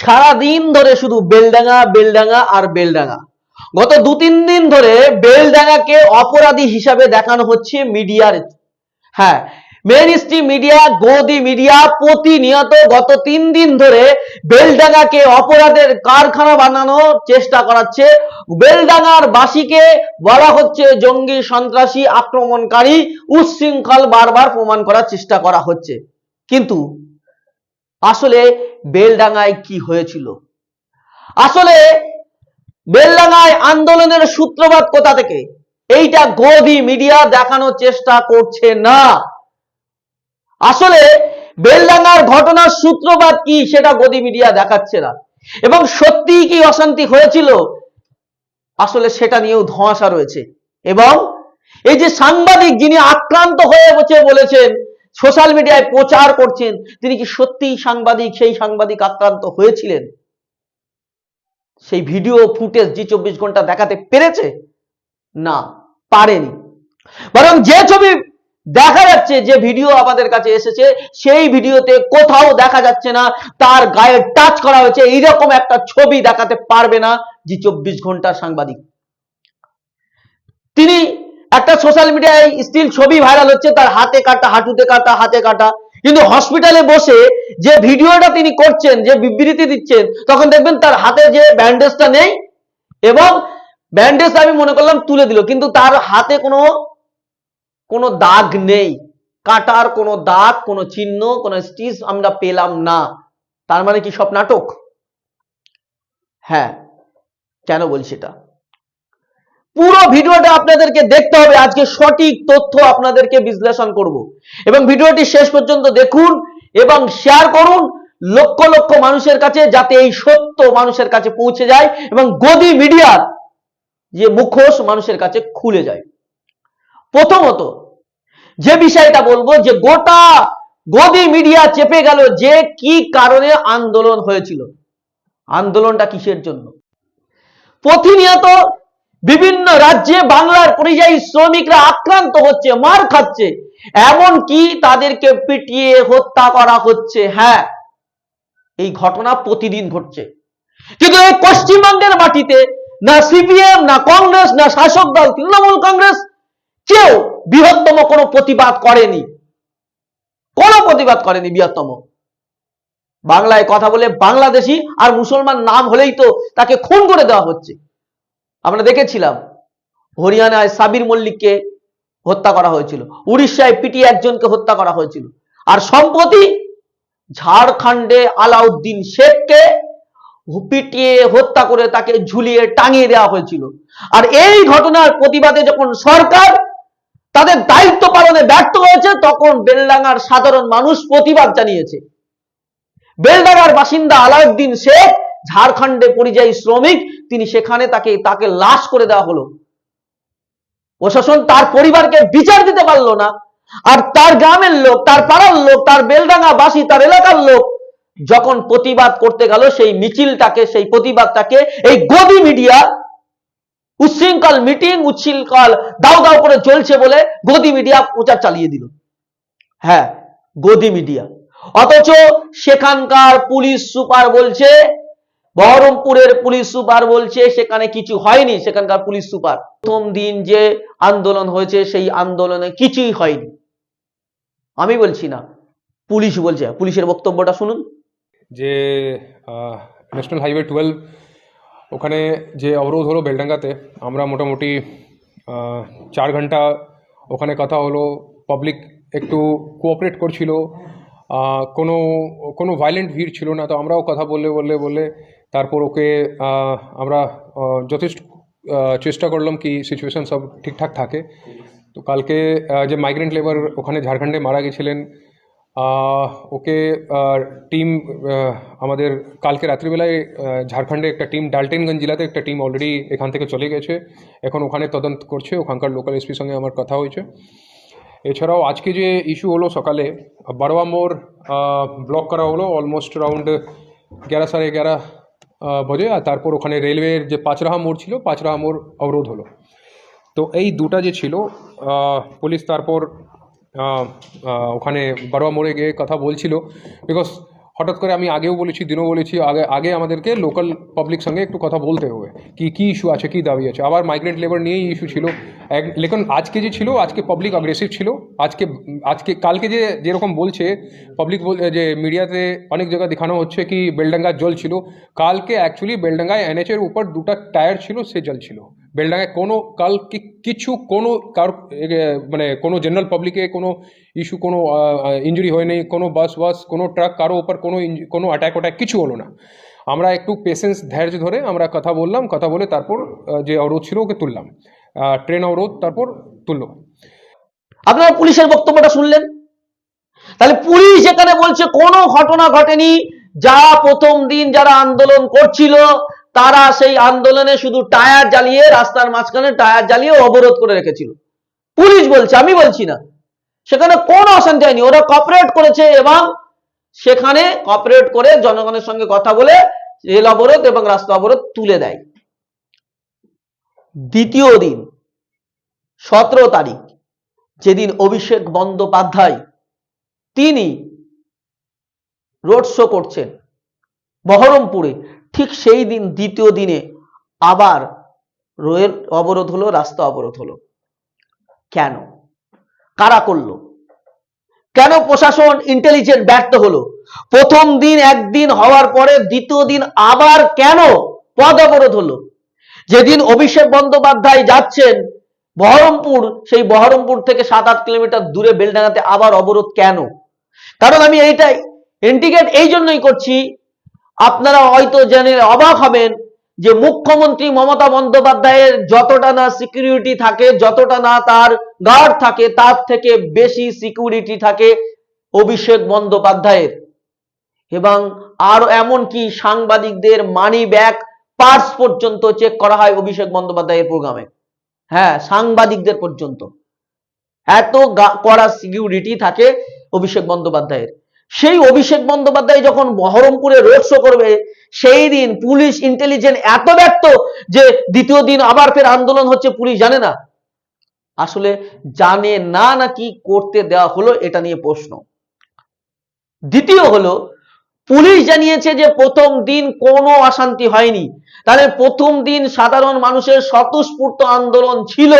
সারাদিন ধরে শুধু বেলডাঙ্গা বেলডাঙ্গা আর বেলডাঙ্গা। গত দু তিন দিন ধরে বেলডাঙ্গাকে অপরাধী হিসাবে দেখানো হচ্ছে মিডিয়ার। হ্যাঁ মেন স্ট্রিম মিডিয়া গদি মিডিয়া প্রতিনিয়ত গত তিন দিন ধরে বেলডাঙ্গাকে অপরাধের কারখানা বানানোর চেষ্টা করাচ্ছে। বেলডাঙ্গার বাসীকে বলা হচ্ছে জঙ্গি সন্ত্রাসী আক্রমণকারী উচ্ছৃঙ্খল বারবার প্রমাণ করার চেষ্টা করা হচ্ছে। কিন্তু আসলে বেলডাঙ্গায় কি হয়েছিল? আসলে বেলডাঙ্গায় আন্দোলনের সূত্রপাত কোথা থেকে? এইটা গদি মিডিয়া দেখানোর চেষ্টা করছে না। আসলে বেলডাঙ্গার ঘটনার সূত্রপাত কি সেটা গদি মিডিয়া দেখাচ্ছে না। এবং সত্যিই কি অশান্তি হয়েছিল? আসলে সেটা নিয়েও ধোঁয়াশা রয়েছে। এবং এই যে সাংবাদিক যিনি আক্রান্ত হয়ে বসে বলেছেন সোশ্যাল মিডিয়ায় প্রচার করছেন, তিনি কি সত্যিই সাংবাদিক, সেই সাংবাদিক আক্রান্ত হয়েছিলেন? সেই ভিডিও ফুটেজ জি চব্বিশ ঘণ্টা দেখাতে পেরেছে? না, পারেনি। বরং যে ছবি দেখা যাচ্ছে, যে ভিডিও আমাদের কাছে এসেছে, সেই ভিডিওতে কোথাও দেখা যাচ্ছে না, তার গায়ে টাচ করা হয়েছে, এইরকম একটা ছবি দেখাতে পারবে না জি চব্বিশ ঘণ্টার সাংবাদিক। তিনি একটা সোশ্যাল মিডিয়ায় স্টিল ছবি ভাইরাল হচ্ছে, তার হাতে কাটা, হাঁটুতে কাটা, হাতে কাটা। কিন্তু হসপিটালে বসে যে ভিডিওটা তিনি করছেন, যে বিবৃতি দিচ্ছেন, তখন দেখবেন তার হাতে যে ব্যান্ডেজটা নেই এবং ব্যান্ডেজ আমি মনে করলাম তুলে দিল, কিন্তু তার হাতে কোনো কোনো দাগ নেই। কাটার কোনো দাগ, কোনো চিহ্ন, কোনো স্টিচ আমরা পেলাম না। তার মানে কি সব নাটক? হ্যাঁ কেন বলছি এটা? পুরো ভিডিওটা আপনাদেরকে দেখতে হবে। আজকে সঠিক তথ্য আপনাদেরকে বিশ্লেষণ করব। এবং ভিডিওটি শেষ পর্যন্ত দেখুন এবং শেয়ার করুন লক্ষ লক্ষ মানুষের কাছে যাতে এই সত্য মানুষের কাছে পৌঁছে যায় এবং গদি মিডিয়ার যে মুখোশ মানুষের কাছে খুলে যায়। প্রথমত যে বিষয়টা বলব যে গোটা গদি মিডিয়া চেপে গেল যে কি কারণে আন্দোলন হয়েছিল। আন্দোলনটা কিসের জন্য? প্রতিনিয়ত বিভিন্ন রাজ্যে বাংলার পরিযায়ী শ্রমিকরা আক্রান্ত হচ্ছে, মার খাচ্ছে। এমন কি তাদেরকে পিটিয়ে হত্যা করা হচ্ছে হ্যাঁ। এই ঘটনা প্রতিদিন ঘটছে। কিন্তু এই পশ্চিমবঙ্গের মাটিতে না সিপিএম, না কংগ্রেস, না শাসক দল, তৃণমূল কংগ্রেস কেউ বৃহত্তম কোনো প্রতিবাদ করেনি। কোনো প্রতিবাদ করেনি বৃহত্তম। বাংলায় কথা বলে বাংলাদেশি আর মুসলমান নাম হলেই তো তাকে খুন করে দেওয়া হচ্ছে। আমরা দেখেছিলাম হরিয়ানায় সাবির মল্লিককে হত্যা করা হয়েছিল, উড়িষ্যায় পিটি একজনকে হত্যা করা হয়েছিল। আর সম্প্রতি ঝাড়খণ্ডে আলাউদ্দিন শেখকে পিটিয়ে হত্যা করে তাকে ঝুলিয়ে টাঙিয়ে দেওয়া হয়েছিল। আর এই ঘটনার প্রতিবাদে যখন সরকার তাদের দায়িত্ব পালনে ব্যর্থ হয়েছে, তখন বেলডাঙ্গার সাধারণ মানুষ প্রতিবাদ জানিয়েছে। বেলডাঙ্গার বাসিন্দা আলাউদ্দিন শেখ ঝাড়খণ্ডে পরিযায়ী শ্রমিক তিনি সেখানে তাকে তাকে লাশ করে দেওয়া হলো। প্রশাসন তার পরিবারকে বিচার দিতে পারল না। আর তার গ্রামের লোক, তার পাড়ার লোক, তার বেলডাঙ্গা বাসী তার এলাকার লোক যখন প্রতিবাদ করতে গেল, সেই মিছিলটাকে, সেই প্রতিবাদটাকে, এই গদি মিডিয়া উচ্ছৃঙ্খল মিটিং, উচ্ছৃঙ্খল দাও দাও করে চলছে বলে গদি মিডিয়া প্রচার চালিয়ে দিল। হ্যাঁ গদি মিডিয়া। অথচ সেখানকার পুলিশ সুপার বলছে বহরমপুরের পুলিশ সুপার বলছে, সেখানে কিছু হয়নি, সেখানকার পুলিশ সুপার। প্রথম দিন যে আন্দোলন হয়েছে, সেই আন্দোলনে কিছুই হয়নি। আমি বলছি না, পুলিশ বলছে, পুলিশের বক্তব্যটা শুনুন। যে ন্যাশনাল হাইওয়ে টুয়েলভ ওখানে যে অবরোধ হলো বেলডাঙ্গাতে, আমরা মোটামুটি চার ঘণ্টা ওখানে কথা হলো পাবলিক একটু কোঅপারেট করছিল কোনো কোনো ভায়োলেন্ট ভিড় ছিল না, তো আমরাও কথা বললে বললে বললে তারপর ওকে আমরা যথেষ্ট চেষ্টা করলাম কি সিচুয়েশন সব ঠিকঠাক থাকে। তো কালকে যে মাইগ্রেন্ট লেবার ওখানে ঝাড়খণ্ডে মারা গেছিলেন ওকে টিম আমাদের কালকে রাত্রিবেলায় ঝাড়খণ্ডে একটা টিম ডালটেনগঞ্জ জেলাতে একটা টিম অলরেডি এখান থেকে চলে গেছে। এখন ওখানে তদন্ত করছে, ওখানকার লোকাল এসপির সঙ্গে আমার কথা হয়েছে। এছাড়াও আজকে যে ইস্যু হলো সকালে, বারোয়া মোড় ব্লক করা হলো অলমোস্ট অ্যারাউন্ড এগারো সাড়ে এগারো বাজে আর তারপর ওখানে রেলওয়ের যে পাঁচরাহা মোড় ছিল, পাঁচরাহা মোড় অবরোধ হলো। তো এই দুটা যে ছিল পুলিশ তারপর ওখানে বারোয়া মোড়ে গিয়ে কথা বলছিল বিকজ হঠাৎ করে আমি আগেও বলেছি, দিনও বলেছি, আগে আগে আমাদেরকে লোকাল পাবলিক সঙ্গে একটু কথা বলতে হবে, কি কি ইস্যু আছে, কি দাবি আছে। আবার মাইগ্রেন্ট লেবার নিয়েই ইস্যু ছিল। এক, লেকিন আজকে যে ছিল, আজকে পাবলিক অ্যাগ্রেসিভ ছিল, আজকে আজকে, কালকে যে যেরকম বলছে পাবলিক যে মিডিয়াতে অনেক জায়গায় দেখানো হচ্ছে কি, বেলডাঙ্গার জল ছিল। কালকে অ্যাকচুয়ালি বেলডাঙ্গায় এনএচের উপর দুটো টায়ার ছিল, সে জল ছিল। বেলডাঙ্গায় কোনো কাল কিছু কোনো কার মানে কোনো জেনারেল পাবলিকে কোনো ইস্যু কোনো ইঞ্জুরি হয়নি, কোনো বাস বাস কোনো ট্রাক কারও ওপর কোনো কোনো অ্যাটাক ওট্যাক কিছু হলো না। আমরা একটু পেশেন্স ধৈর্য ধরে আমরা কথা বললাম, কথা বলে তারপর যে অবরোধ ছিল ওকে তুললাম। ট্রেন অবরোধ তারপর তুললো। আপনারা পুলিশের বক্তব্যটা শুনলেন? তাহলে পুলিশ এখানে বলছে কোনো ঘটনা ঘটেনি যা প্রথম দিন যারা আন্দোলন করছিল তারা সেই আন্দোলনে শুধু টায়ার জ্বালিয়ে, রাস্তার মাঝখানে টায়ার জ্বালিয়ে অবরোধ করে রেখেছিল। পুলিশ বলছে, আমি বলছি না। সেখানে কোনো অশান্তি হয়নি। ওরা কপারেট করেছে এবং সেখানে কপারেট করে জনগণের সঙ্গে কথা বলে রেল অবরোধ এবং রাস্তা অবরোধ তুলে দেয়। দ্বিতীয় দিন, সতেরো তারিখ, যেদিন অভিষেক বন্দ্যোপাধ্যায় তিনি রোড শো করছেন বহরমপুরে। ঠিক সেই দিন, দ্বিতীয় দিনে আবার রেল অবরোধ হলো, রাস্তা অবরোধ হলো। কেন? কারা করল? কেন প্রশাসন ইন্টেলিজেন্ট ব্যর্থ হলো? প্রথম দিন, একদিন হওয়ার পরে দ্বিতীয় দিন আবার কেন পদ অবরোধ হলো? যেদিন অভিষেক বন্দ্যোপাধ্যায় যাচ্ছেন বহরমপুর, সেই বহরমপুর থেকে সাত আট কিলোমিটার দূরে বেলডাঙ্গাতে আবার অবরোধ কেন? কারণ আমি এইটাই ইন্ডিকেট এই জন্যই করছি আপনারা হয়তো জেনে অবাক হবেন যে মুখ্যমন্ত্রী মমতা বন্দ্যোপাধ্যায়ের যতটা না সিকিউরিটি থাকে, যতটা না তার গার্ড থাকে, তার থেকে বেশি সিকিউরিটি থাকে অভিষেক বন্দ্যোপাধ্যায়ের। এবং আরও এমনকি সাংবাদিকদের মানি ব্যাগ পার্স পর্যন্ত চেক করা হয় অভিষেক বন্দ্যোপাধ্যায়ের প্রোগ্রামে হ্যাঁ সাংবাদিকদের পর্যন্ত। এত কড়া সিকিউরিটি থাকে অভিষেক বন্দ্যোপাধ্যায়ের। সেই অভিষেক বন্দ্যোপাধ্যায় যখন বহরমপুরে রোড শো করবে, সেই দিন পুলিশ ইন্টেলিজেন্ট এত ব্যর্থ যে দ্বিতীয় দিন আবার ফের আন্দোলন হচ্ছে, পুলিশ জানে না। আসলে জানে না নাকি করতে দেওয়া হলো, এটা নিয়ে প্রশ্ন। দ্বিতীয় হলো, পুলিশ জানিয়েছে যে প্রথম দিন কোনো অশান্তি হয়নি। তাহলে প্রথম দিন সাধারণ মানুষের স্বতঃস্ফূর্ত আন্দোলন ছিল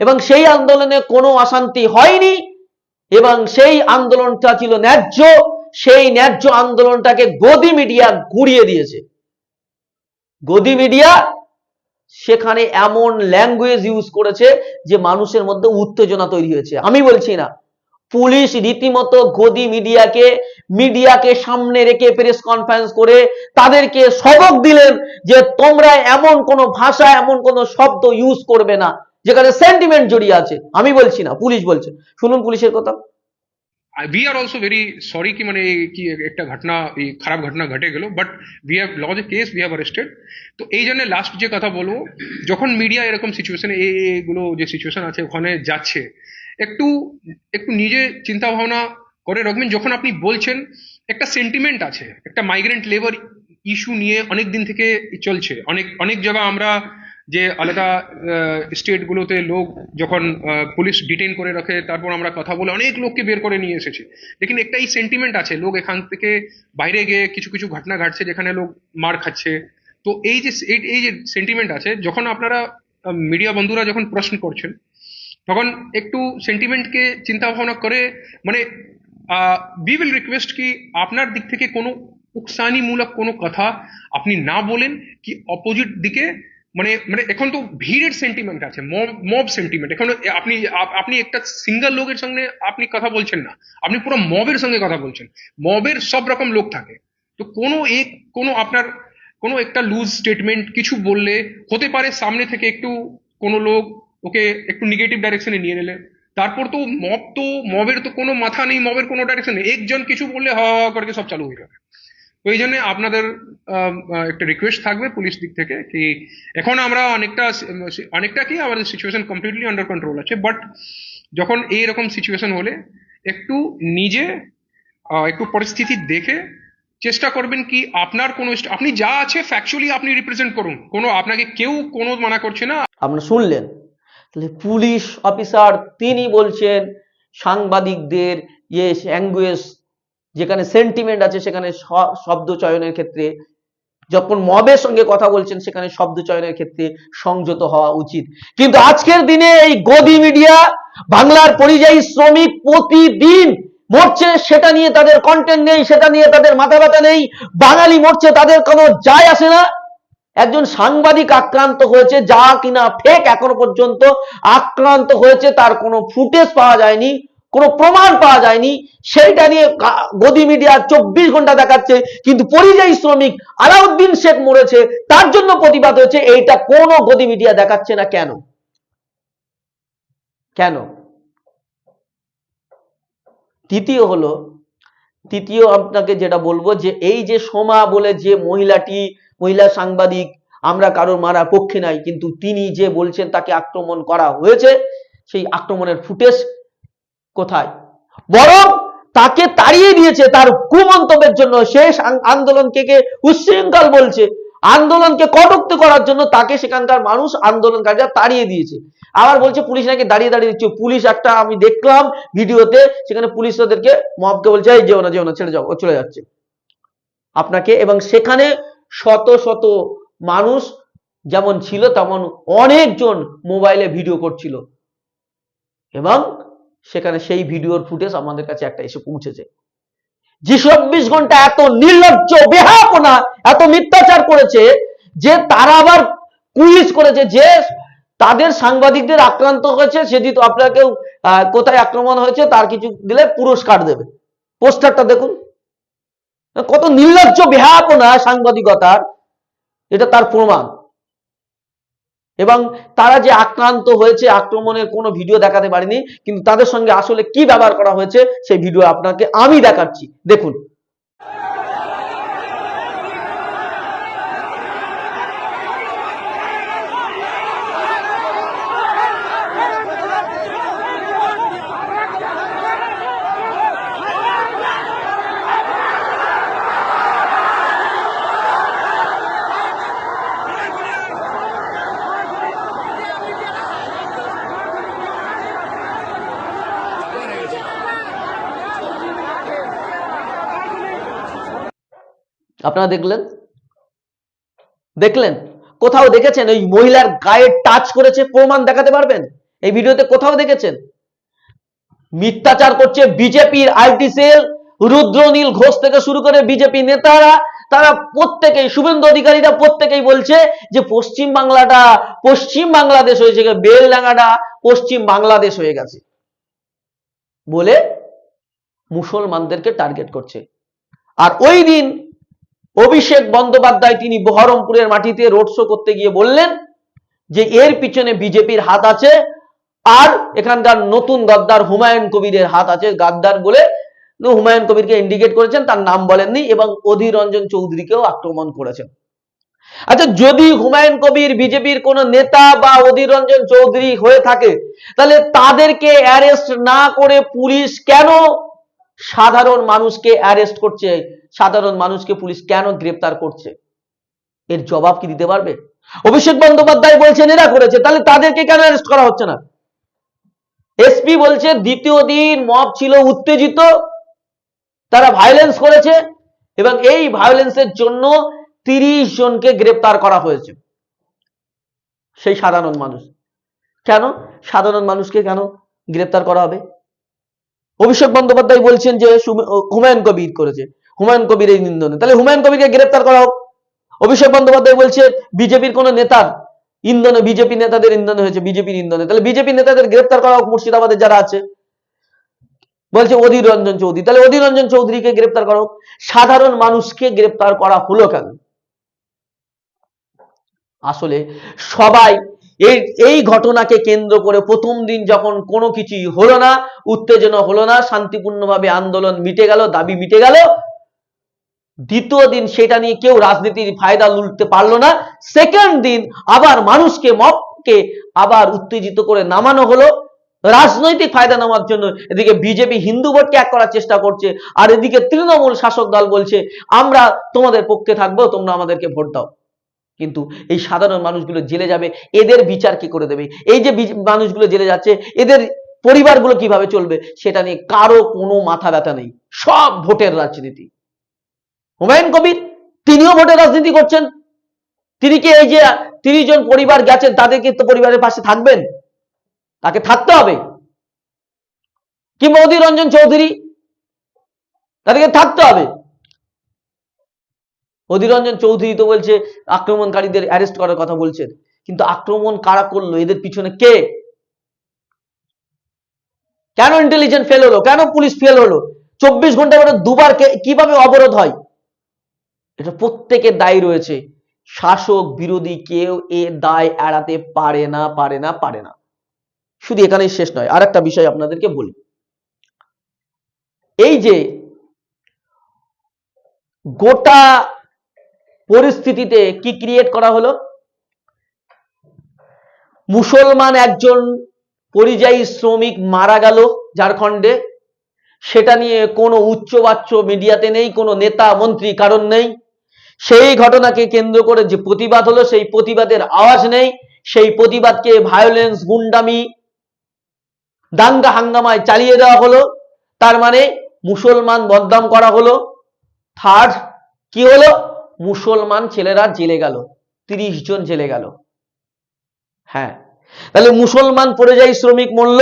এবং সেই আন্দোলনে কোনো অশান্তি হয়নি। এবং সেই আন্দোলনটা ছিল ন্যায্য, সেই ন্যায্য আন্দোলনটাকে গদি মিডিয়া ঘুরিয়ে দিয়েছে। গদি মিডিয়া সেখানে এমন ল্যাঙ্গুয়েজ ইউজ করেছে যে মানুষের মধ্যে উত্তেজনা তৈরি হয়েছে। আমি বলছি না, পুলিশ রীতিমতো গদি মিডিয়াকে মিডিয়াকে সামনে রেখে প্রেস কনফারেন্স করে তাদেরকে সবক দিলেন যে তোমরা এমন কোনো ভাষা, এমন কোনো শব্দ ইউজ করবে না। যেখানে সেন্টিমেন্ট জড়িয়ে আছে। আমি বলছি না, পুলিশ বলছে। শুনুন পুলিশের কথা। We R also very sorry কি মানে কি একটা ঘটনা খারাপ ঘটনা ঘটে গেল but we have lodge a case we have arrested তো এই জন্য লাস্ট যে কথা বলব, যখন মিডিয়া এরকম সিচুয়েশনে এগুলো যে সিচুয়েশন আছে, ওখানে যাচ্ছে, একটু একটু নিজে চিন্তা ভাবনা করে রাখবেন। যখন আপনি বলছেন, একটা সেন্টিমেন্ট আছে, একটা মাইগ্রেন্ট লেবার ইস্যু নিয়ে অনেক দিন থেকে চলছে। অনেক অনেক জায়গা আমরা যে আলাদা স্টেটগুলোতে লোক যখন পুলিশ ডিটেন করে রাখে, তারপর আমরা কথা বলে অনেক লোককে বের করে নিয়ে এসেছি। লেকিন একটা এই সেন্টিমেন্ট আছে, লোক এখান থেকে বাইরে গিয়ে কিছু কিছু ঘটনা ঘটছে যেখানে লোক মার খাচ্ছে। তো এই যে, এই- যে সেন্টিমেন্ট আছে, যখন আপনারা মিডিয়া বন্ধুরা যখন প্রশ্ন করছেন, তখন একটু সেন্টিমেন্টকে চিন্তা ভাবনা করে মানে উই উইল রিকোয়েস্ট কি আপনার দিক থেকে কোনো উকসানিমূলক কোনো কথা আপনি না বলেন, কি অপোজিট দিকে মানে মানে এখন তো ভিড়ের সেন্টিমেন্ট আছে মব সেন্টিমেন্ট এখন আপনি আপনি একটা সিঙ্গেল লোকের সঙ্গে আপনি কথা বলছেন না, আপনি পুরো মবের সঙ্গে কথা বলছেন। মবের সব রকম লোক থাকে। তো কোনো এক, কোনো আপনার, কোনো একটা লুজ স্টেটমেন্ট কিছু বললে, হতে পারে সামনে থেকে একটু কোনো লোক ওকে একটু নেগেটিভ ডাইরেকশনে নিয়ে নিলে। তারপর তো মব তো, মবের তো কোনো মাথা নেই, মবের কোনো ডাইরেকশন নেই। একজন কিছু বললে হা হা, করে সব চালু হয়ে যাবে। এই জন্য আপনাদের একটা রিকোয়েস্ট থাকবে পুলিশ দিক থেকে কি এখন আমরা অনেকটা অনেকটা কি আমাদের সিচুয়েশন কমপ্লিটলি আন্ডার কন্ট্রোল আছে বাট যখন এইরকম সিচুয়েশন হলে একটু নিজে একটু পরিস্থিতি দেখে চেষ্টা করবেন কি আপনার কোনো আপনি যা আছে ফ্যাকচুয়ালি আপনি রিপ্রেজেন্ট করুন। কোনো আপনাকে কেউ কোনো মানা করছে না। আপনারা শুনলেন? তাহলে পুলিশ অফিসার তিনি বলছেন, সাংবাদিকদের ইয়ে ল্যাঙ্গুয়েজ যেখানে সেন্টিমেন্ট আছে, সেখানে শব্দ চয়নের ক্ষেত্রে, যখন মবের সঙ্গে কথা বলছেন, সেখানে শব্দ চয়নের ক্ষেত্রে সংযত হওয়া উচিত। কিন্তু আজকের দিনে এই গদি মিডিয়া বাংলার পরিযায়ী শ্রমিক প্রতিদিন মরছে, সেটা নিয়ে তাদের কন্টেন্ট নেই, সেটা নিয়ে তাদের মাথা ব্যথা নেই, বাঙালি মরছে, তাদের কোনো যায় আসে না। একজন সাংবাদিক আক্রান্ত হয়েছে, যা কিনা ফেক এখনও পর্যন্ত আক্রান্ত হয়েছে, তার কোনো ফুটেজ পাওয়া যায়নি। কোনো প্রমাণ পাওয়া যায়নি। সেইটা নিয়ে গদি মিডিয়া চব্বিশ ঘণ্টা দেখাচ্ছে, কিন্তু পরিযায়ী শ্রমিক আলাউদ্দিন শেখ মরেছে, তার জন্য প্রতিবাদ হয়েছে এইটা কোনো গদি মিডিয়া দেখাচ্ছে না কেন? কেন? তৃতীয় হলো, তৃতীয় আপনাকে যেটা বলব যে, এই যে সোমা বলে যে মহিলাটি, মহিলা সাংবাদিক, আমরা কারোর মারার পক্ষে নাই, কিন্তু তিনি যে বলছেন তাকে আক্রমণ করা হয়েছে, সেই আক্রমণের ফুটেজ কোথায়? বরং তাকে তাড়িয়ে দিয়েছে তার কুমন্তব্যের জন্য। শেষ আন- আন্দোলনকে কে উচ্ছৃঙ্খল বলছে? আন্দোলনকে কটুক্ত করার জন্য তাকে সেখানকার মানুষ আন্দোলনকারীরা তাড়িয়ে দিয়েছে। আবার বলছে, পুলিশ নাকি দাঁড়িয়ে দাঁড়িয়ে দিচ্ছে। পুলিশ একটা আমি দেখলাম ভিডিওতে, সেখানে পুলিশ ওদেরকে মবকে বলছে, এই যেও না যেও না, ছেড়ে যাও চলে যাচ্ছে। আপনাকে এবং সেখানে শত শত মানুষ যেমন ছিল, তেমন অনেকজন মোবাইলে ভিডিও করছিল। এবং সেখানে সেই ভিডিওর ফুটেজ আমাদের কাছে একটা এসে পৌঁছেছে। যে চব্বিশ ঘণ্টা এত নির্লজ্জ বেহাপনা এত মিথ্যাচার করেছে যে তারা আবার কুইজ করেছে যে তাদের সাংবাদিকদের আক্রান্ত হয়েছে সেটি তো আপনাকেও আহ, কোথায় আক্রমণ হয়েছে তার কিছু দিলে পুরস্কার দেবে। পোস্টারটা দেখুন। কত নির্লজ্জ বেহাপনা সাংবাদিকতার এটা তার প্রমাণ। এবং তারা যে আক্রান্ত হয়েছে, আক্রমণের কোনো ভিডিও দেখাতে পারিনি, কিন্তু তাদের সঙ্গে আসলে কি ব্যবহার করা হয়েছে, সেই ভিডিও আপনাকে আমি দেখাচ্ছি। দেখুন। আপনারা দেখলেন? দেখলেন? কোথাও দেখেছেন ওই মহিলার গায়ে টাচ করেছে প্রমাণ দেখাতে পারবেন? এই ভিডিওতে কোথাও দেখেছেন? মিথ্যাচার করছে বিজেপির আইটি সেল, রুদ্রনীল ঘোষ থেকে শুরু করে বিজেপি নেতারা, তারা প্রত্যেকেই, শুভেন্দু অধিকারীরা প্রত্যেকেই বলছে যে পশ্চিম বাংলাটা, পশ্চিম বাংলাদেশ হয়েছে বেলডাঙ্গাটা পশ্চিম বাংলাদেশ হয়ে গেছে। বলে মুসলমানদেরকে টার্গেট করছে। আর ওই দিন অভিষেক বন্দ্যোপাধ্যায় তিনি বহরমপুরের মাটিতে রোড শো করতে গিয়ে বললেন যে এর পিছনে বিজেপির হাত আছে আর এখানকার নতুন গদ্দার হুমায়ুন কবিরের হাত আছে। গাদ্দার বলে হুমায়ুন কবিরকে ইন্ডিকেট করেছেন, তার নাম বলেননি এবং অধীর রঞ্জন চৌধুরীকেও আক্রমণ করেছেন। আচ্ছা যদি হুমায়ুন কবির বিজেপির কোন নেতা বা অধীর রঞ্জন চৌধুরী হয়ে থাকে, তাহলে তাদেরকে অ্যারেস্ট না করে পুলিশ কেন সাধারণ মানুষকে অ্যারেস্ট করছে? সাধারণ মানুষকে পুলিশ কেন গ্রেপ্তার করছে? এর জবাব কি দিতে পারবে? অভিষেক বন্দ্যোপাধ্যায় বলছেন, এরা করেছে, তাহলে তাদেরকে কেন অ্যারেস্ট করা হচ্ছে না? এসপি বলছে, দ্বিতীয় দিন মব ছিল উত্তেজিত, তারা ভায়োলেন্স করেছে, এবং এই ভায়োলেন্সের জন্য তিরিশ জনকে গ্রেপ্তার করা হয়েছে। সেই সাধারণ মানুষ। কেন? সাধারণ মানুষকে কেন গ্রেপ্তার করা হবে? অভিষেক বন্দ্যোপাধ্যায় বলছেন যে হুমায়ুন কবির করেছে। হুমায়ুন কবির এই নিন্দনে। তাহলে হুমায়ুন কবিরকে গ্রেপ্তার করা হোক। অভিষেক বন্দ্যোপাধ্যায় বলছে, বিজেপির কোন নেতার ইন্ধনে বিজেপি নেতাদের ইন্ধনে হয়েছে, বিজেপির ইন্ধনে তাহলে বিজেপি নেতাদের গ্রেপ্তার করা হোক মুর্শিদাবাদে যারা আছে। বলছে অধীর রঞ্জন চৌধুরী। তাহলে অধীর রঞ্জন চৌধুরীকে গ্রেপ্তার করা হোক। সাধারণ মানুষকে গ্রেপ্তার করা হলো কেন? আসলে সবাই এই এই ঘটনাকে কেন্দ্র করে প্রথম দিন যখন কোনো কিছুই হলো না, উত্তেজনা হলো না, শান্তিপূর্ণভাবে আন্দোলন মিটে গেল, দাবি মিটে গেল দ্বিতীয় দিন সেটা নিয়ে কেউ রাজনীতির ফায়দা লুটতে পারল না। সেকেন্ড দিন আবার মানুষকে মবকে আবার উত্তেজিত করে নামানো হলো। রাজনৈতিক ফায়দা নেওয়ার জন্য এদিকে বিজেপি হিন্দু ভোট এক করার চেষ্টা করছে, আর এদিকে তৃণমূল শাসক দল বলছে, আমরা তোমাদের পক্ষে থাকব, তোমরা আমাদেরকে ভোট দাও। কিন্তু এই সাধারণ মানুষগুলো জেলে যাবে, এদের বিচার কি করে দেবে? এই যে মানুষগুলো জেলে যাচ্ছে, এদের পরিবারগুলো কীভাবে চলবে? সেটা নিয়ে কারও কোনো মাথা ব্যথা নেই। সব ভোটের রাজনীতি। হুমায়ুন কবির, তিনিও ভোটের রাজনীতি করছেন। তিনি কি এই যে তিরিশ জন পরিবার গেছেন, তাদেরকে তো পরিবারের পাশে থাকবেন? তাকে থাকতে হবে। কিংবা অধীর রঞ্জন চৌধুরী? তাদেরকে থাকতে হবে। অধীর রঞ্জন চৌধুরী তো বলছে, আক্রমণকারীদের অ্যারেস্ট করার কথা বলছেন। কিন্তু আক্রমণ কারা করল? এদের পিছনে কে? কেন ইন্টেলিজেন্ট ফেল হলো? কেন পুলিশ ফেল হলো? চব্বিশ ঘণ্টা পরে দুবার কীভাবে অবরোধ হয়? এটা প্রত্যেকের দায়ী রয়েছে। শাসক, বিরোধী কেউ এ দায় এড়াতে পারে না পারে না পারে না। শুধু এখানেই শেষ নয় আর একটা বিষয় আপনাদেরকে বলি। এই যে গোটা পরিস্থিতিতে কি ক্রিয়েট করা হলো? মুসলমান একজন পরিযায়ী শ্রমিক মারা গেল ঝাড়খণ্ডে। সেটা নিয়ে কোনো উচ্চবাচ্য মিডিয়াতে নেই, কোনো নেতা, মন্ত্রী কারণ নেই। সেই ঘটনাকে কেন্দ্র করে যে প্রতিবাদ হলো, সেই প্রতিবাদের আওয়াজ নেই। সেই প্রতিবাদকে ভায়োলেন্স গুন্ডামি, দাঙ্গা হাঙ্গামায় চালিয়ে দেওয়া হলো। তার মানে মুসলমান বদনাম করা হলো। থার্ড কি হলো? মুসলমান ছেলেরা জেলে গেল। তিরিশ জন জেলে গেল। হ্যাঁ। তাহলে মুসলমান পরিযায়ী শ্রমিক মরল,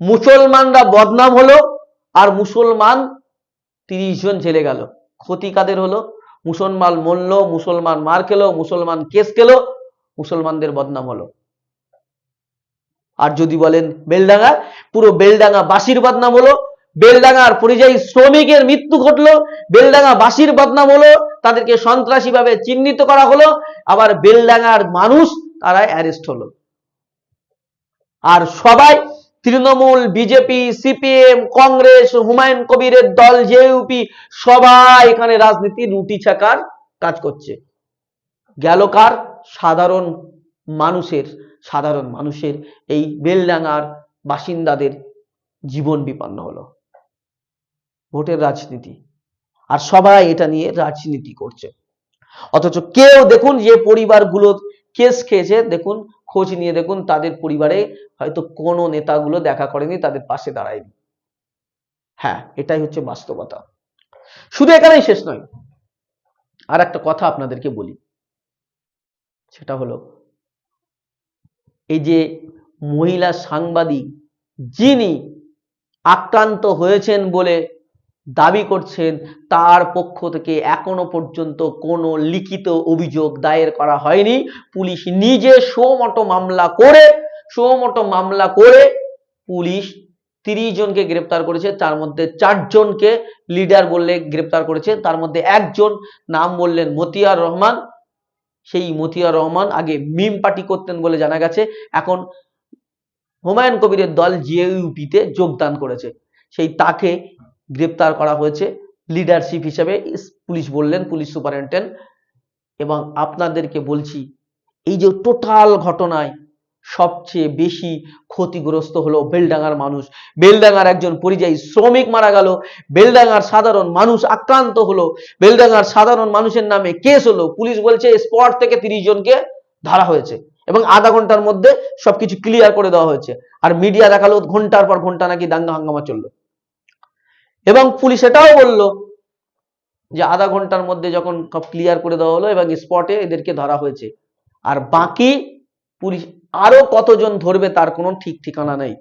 মুসলমানরা বদনাম হলো, আর মুসলমান তিরিশ জন জেলে গেল। ক্ষতি কাদের হলো মুসলমান মরলো, মুসলমান মার খেলো, মুসলমান কেস খেলো, মুসলমানদের বদনাম হলো। আর যদি বলেন বেলডাঙ্গা, পুরো বেলডাঙ্গা বাসির বদনাম হলো, বেলডাঙ্গার পরিযায়ী শ্রমিকের মৃত্যু ঘটলো, বেলডাঙ্গা বাসির বদনাম হলো, তাদেরকে সন্ত্রাসী ভাবে চিহ্নিত করা হলো, আবার বেলডাঙ্গার মানুষ তারা অ্যারেস্ট হলো। আর সবাই তৃণমূল বিজেপি সিপিএম কংগ্রেস হুমায়ুন কবিরের দল জেইউপি সবাই এখানে রাজনীতি রুটি ছাকার কাজ করছে। গেল কার? সাধারণ মানুষের সাধারণ মানুষের এই বেলডাঙ্গার বাসিন্দাদের জীবন বিপন্ন হলো। ভোটের রাজনীতি। আর সবাই এটা নিয়ে রাজনীতি করছে। অথচ কেউ দেখুন যে পরিবারগুলো কেস খেয়েছে, দেখুন খোঁজ নিয়ে দেখুন, তাদের পরিবারে হয়তো কোনো নেতাগুলো দেখা করেনি, তাদের পাশে দাঁড়ায়নি। হ্যাঁ এটাই হচ্ছে বাস্তবতা। শুধু এখানেই শেষ নয়, আর একটা কথা আপনাদেরকে বলি। সেটা হলো, এই যে মহিলা সাংবাদিক যিনি আক্রান্ত হয়েছেন বলে দাবি করছেন, তার পক্ষ থেকে এখনও পর্যন্ত কোনো লিখিত অভিযোগ দায়ের করা হয়নি। পুলিশ নিজে সোমটো মামলা করে, সোমটো মামলা করে পুলিশ তিরিশ জনকে গ্রেপ্তার করেছে, তার মধ্যে চারজনকে লিডার বললে গ্রেপ্তার করেছে, তার মধ্যে একজন নাম বললেন মতিয়ার রহমান। সেই মতিয়ার রহমান আগে মিম পার্টি করতেন বলে জানা গেছে, এখন হুমায়ুন কবিরের দল জিএইউপিতে যোগদান করেছে। সেই তাকে গ্রেপ্তার করা হয়েছে। লিডারশিপ হিসাবে পুলিশ বললেন, পুলিশ সুপারিনটেন্ডেন্ট। এবং আপনাদেরকে বলছি, এই যে টোটাল ঘটনায় সবচেয়ে বেশি ক্ষতিগ্রস্ত হলো বেলডাঙ্গার মানুষ। বেলডাঙ্গার একজন পরিযায়ী শ্রমিক মারা গেল। বেলডাঙ্গার সাধারণ মানুষ আক্রান্ত হলো। বেলডাঙ্গার সাধারণ মানুষের নামে কেস হলো। পুলিশ বলছে স্পট থেকে তিরিশ জনকে ধরা হয়েছে। এবং আধা ঘণ্টার মধ্যে সবকিছু ক্লিয়ার করে দেওয়া হয়েছে। আর মিডিয়া দেখাল, ঘণ্টার পর ঘণ্টা নাকি দাঙ্গা হাঙ্গামা চলল। এবং পুলিশ এটাও বলল যে আধা ঘণ্টার মধ্যে যখন সব ক্লিয়ার করে দেওয়া হলো এবং স্পটে এদেরকে ধরা হয়েছে। আর বাকি পুলিশ আরও কতজন ধরবে তার কোনো ঠিক ঠিকানা নেই।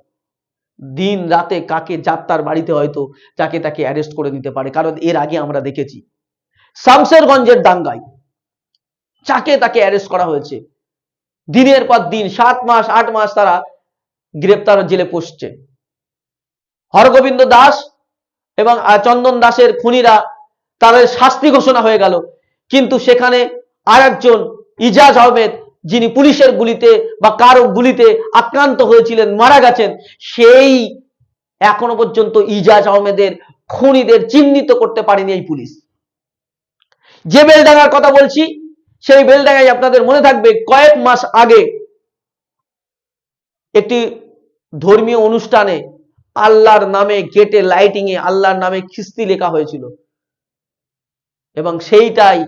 দিন রাতে কাকে যাত্রার বাড়িতে হয়তো যাকে তাকে অ্যারেস্ট করে নিতে পারে, কারণ এর আগে আমরা দেখেছি। শামসেরগঞ্জের দাঙ্গায় যাকে তাকে অ্যারেস্ট করা হয়েছে। দিনের পর দিন, সাত মাস, আট মাস তারা গ্রেপ্তার জেলে পড়ছে হরগোবিন্দ দাস এবং চন্দন দাসের খুনিরা তাদের শাস্তি ঘোষণা হয়ে গেল। কিন্তু সেখানে আর একজন ইজাজ আহমেদ, যিনি পুলিশের গুলিতে বা কারও গুলিতে আক্রান্ত হয়েছিলেন, মারা গেছেন, সেই এখনও পর্যন্ত ইজাজ আহমেদের খুনিদের চিহ্নিত করতে পারেনি এই পুলিশ। যে বেলডাঙ্গার কথা বলছি, সেই বেলডাঙ্গায় আপনাদের মনে থাকবে, কয়েক মাস আগে একটি ধর্মীয় অনুষ্ঠানে আল্লাহর নামে গেটে লাইটিং এ আল্লাহর নামে খিস্তি লেখা হয়েছিল। এবং সেইটাই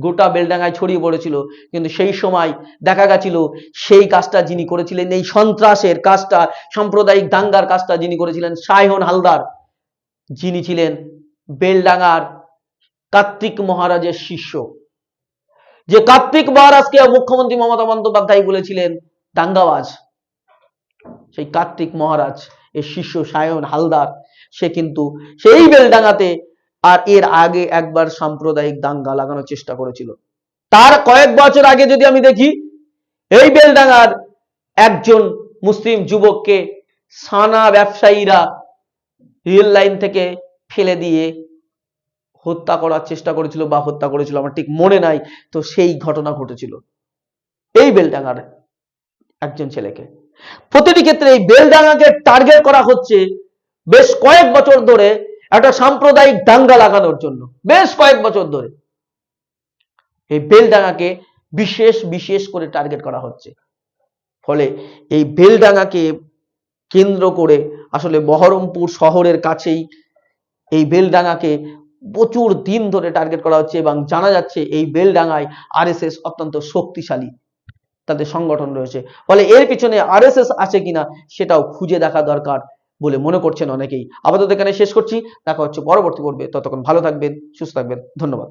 গোটা বেলডাঙ্গায় ছড়িয়ে পড়েছিল। কিন্তু সেই সময় দেখা গেছিল, সেই কাজটা যিনি করেছিলেন, এই সন্ত্রাসের কাজটা, সাম্প্রদায়িক দাঙ্গার কাজটা যিনি করেছিলেন সায়ন হালদার, যিনি ছিলেন বেলডাঙ্গার কার্তিক মহারাজের শিষ্য। যে কার্তিক মহারাজকে মুখ্যমন্ত্রী মমতা বন্দ্যোপাধ্যায় বলেছিলেন, দাঙ্গাবাজ। সেই কার্তিক মহারাজ এর শিষ্য সায়ন হালদার। সে কিন্তু সেই বেলডাঙ্গাতে আর এর আগে একবার সাম্প্রদায়িক দাঙ্গা লাগানোর চেষ্টা করেছিল। তার কয়েক বছর আগে যদি আমি দেখি, এই বেলডাঙ্গার একজন মুসলিম যুবককে সানা ব্যবসায়ীরা রেল লাইন থেকে ফেলে দিয়ে হত্যা করার চেষ্টা করেছিল বা হত্যা করেছিল আমার ঠিক মনে নাই। তো সেই ঘটনা ঘটেছিল। এই বেলডাঙ্গার একজন ছেলেকে। প্রতিটি ক্ষেত্রে এই বেলডাঙ্গাকে টার্গেট করা হচ্ছে বেশ কয়েক বছর ধরে একটা সাম্প্রদায়িক দাঙ্গা লাগানোর জন্য। বেশ কয়েক বছর ধরে এই বেলডাঙ্গাকে বিশেষ বিশেষ করে টার্গেট করা হচ্ছে। ফলে এই বেলডাঙ্গাকে কেন্দ্র করে আসলে বহরমপুর শহরের কাছেই এই বেলডাঙ্গাকে প্রচুর দিন ধরে টার্গেট করা হচ্ছে এবং জানা যাচ্ছে এই বেলডাঙ্গায় আরএসএস অত্যন্ত শক্তিশালী। তাদের সংগঠন রয়েছে। ফলে এর পিছনে আরএসএস আছে কিনা সেটাও খুঁজে দেখা দরকার বলে মনে করছেন অনেকেই। আপাতত এখানে শেষ করছি। দেখা হচ্ছে পরবর্তী পর্বে। ততক্ষণ ভালো থাকবেন, সুস্থ থাকবেন। ধন্যবাদ।